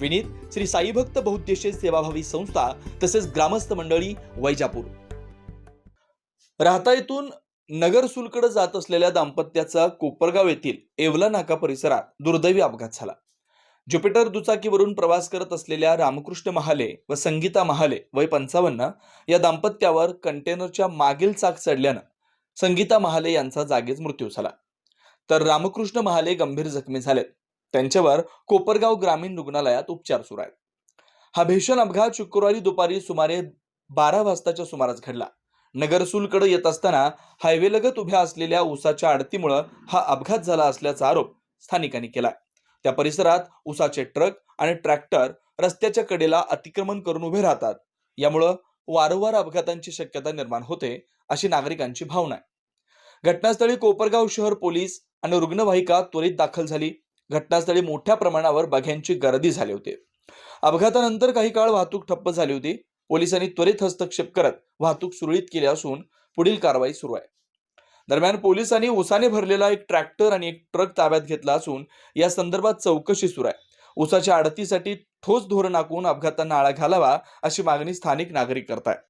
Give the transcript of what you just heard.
विनीत श्री साईभक्त बहुद्देशीय सेवाभावी संस्था तसेच ग्रामस्थ मंडळी वैजापूर. राहता येथून नगरसूलकडे जात असलेल्या दाम्पत्याचा कोपरगाव येथील येवला नाका परिसरात दुर्दैवी अपघात झाला. ज्युपिटर दुचाकीवरून प्रवास करत असलेल्या रामकृष्ण महाले व संगीता महाले वय पंचावन्न या दाम्पत्यावर कंटेनरच्या मागील चाक चढल्यानं संगीता महाले यांचा जागीच मृत्यू झाला. तर रामकृष्ण महाले गंभीर जखमी झालेत. त्यांच्यावर कोपरगाव ग्रामीण रुग्णालयात उपचार सुरू आहेत. हा भीषण अपघात शुक्रवारी दुपारी सुमारे बारा वाजताच्या सुमारास घडला. नगरसूलकडे येत असताना हायवेलगत उभ्या असलेल्या उसाच्या आडतीमुळं हा अपघात झाला असल्याचा आरोप स्थानिकांनी केला त्या परिसरात उसाचे ट्रक आणि ट्रॅक्टर रस्त्याच्या कडेला अतिक्रमण करून उभे राहतात. यामुळं वारंवार अपघातांची शक्यता निर्माण होते अशी नागरिकांची भावना आहे. घटनास्थळी कोपरगाव शहर पोलीस आणि रुग्णवाहिका त्वरित दाखल झाली. घटनास्थळी मोठ्या प्रमाणावर बघ्यांची गर्दी झाली होती. अपघातानंतर काही काळ वाहतूक ठप्प झाली होती. पोलिसांनी त्वरित हस्तक्षेप करत वाहतूक सुरळीत केली असून पुढील कारवाई सुरू आहे. दरम्यान पोलिसांनी उसाने भरलेला एक ट्रॅक्टर आणि एक ट्रक ताब्यात घेतला असून या संदर्भात चौकशी सुरू आहे. उसाच्या आडतीसाठी ठोस धोरण आखून अपघातांना आळा घालावा अशी मागणी स्थानिक नागरिक करतायत.